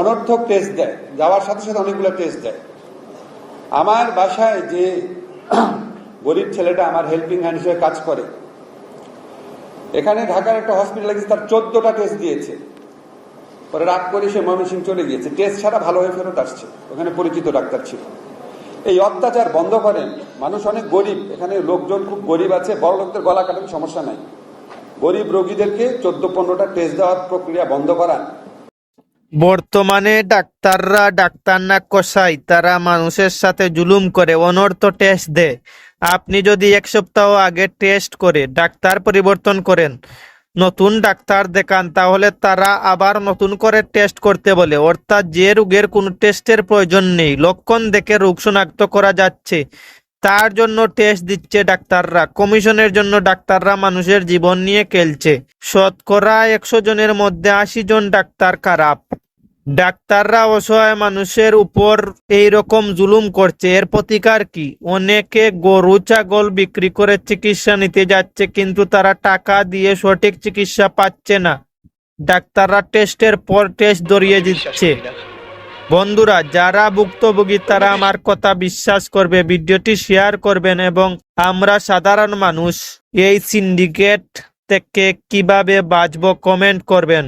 অনর্থক টেস্ট দেয়। যাওয়ার সাথে সাথে অনেকগুলো টেস্ট দেয়। আমার বাসায় যে গরিব ছেলেটা আমার হেল্পিং হ্যান্ড হিসেবে কাজ করে, এখানে ঢাকার একটা হসপিটালে গেছে তার চোদ্দটা টেস্ট দিয়েছে। পরে রাত করে সে ময়মনসিং চলে গিয়েছে। টেস্ট ছাড়া ভালো হয়ে ফেরত আসছে। ওখানে পরিচিত ডাক্তার ছিল। এই অত্যাচার বন্ধ করেন। মানুষ অনেক গরিব। এখানে লোকজন খুব গরিব আছে। বড় লোকদের গলা কাটার সমস্যা নাই। গরিব রোগীদেরকে চোদ্দ পনেরোটা টেস্ট দেওয়ার প্রক্রিয়া বন্ধ করান। বর্তমানে ডাক্তাররা ডাক্তার না কষাই তারা মানুষের সাথে জুলুম করে, অনর্থ টেস্ট দেয়। আপনি যদি এক সপ্তাহ আগে টেস্ট করে, ডাক্তার পরিবর্তন করেন, নতুন ডাক্তার দেখান, তাহলে তারা আবার নতুন করে টেস্ট করতে বলে। অর্থাৎ যে রোগের কোনো টেস্টের প্রয়োজন নেই, লক্ষণ দেখে রোগ শনাক্ত করা যাচ্ছে। তার জন্য টেস্ট দিচ্ছে ডাক্তাররা, কমিশনের জন্য ডাক্তাররা মানুষের জীবন নিয়ে খেলছে। শতকরা একশো জনের মধ্যে আশি জন ডাক্তার খারাপ। ডাক্তাররা অসহায় মানুষের উপর এই রকম জুলুম করছে। এর প্রতিকার কি? অনেকে গরু ছাগল বিক্রি করে চিকিৎসা নিতে যাচ্ছে কিন্তু তারা টাকা দিয়ে সঠিক চিকিৎসা পাচ্ছে না। ডাক্তাররা টেস্টের পর টেস্ট ধরিয়ে দিচ্ছে। বন্ধুরা যারা ভুক্তভোগী তারা আমার কথা বিশ্বাস করবে ভিডিওটি শেয়ার করবেন এবং আমরা সাধারণ মানুষ এই সিন্ডিকেট থেকে কীভাবে বাঁচব কমেন্ট করবেন।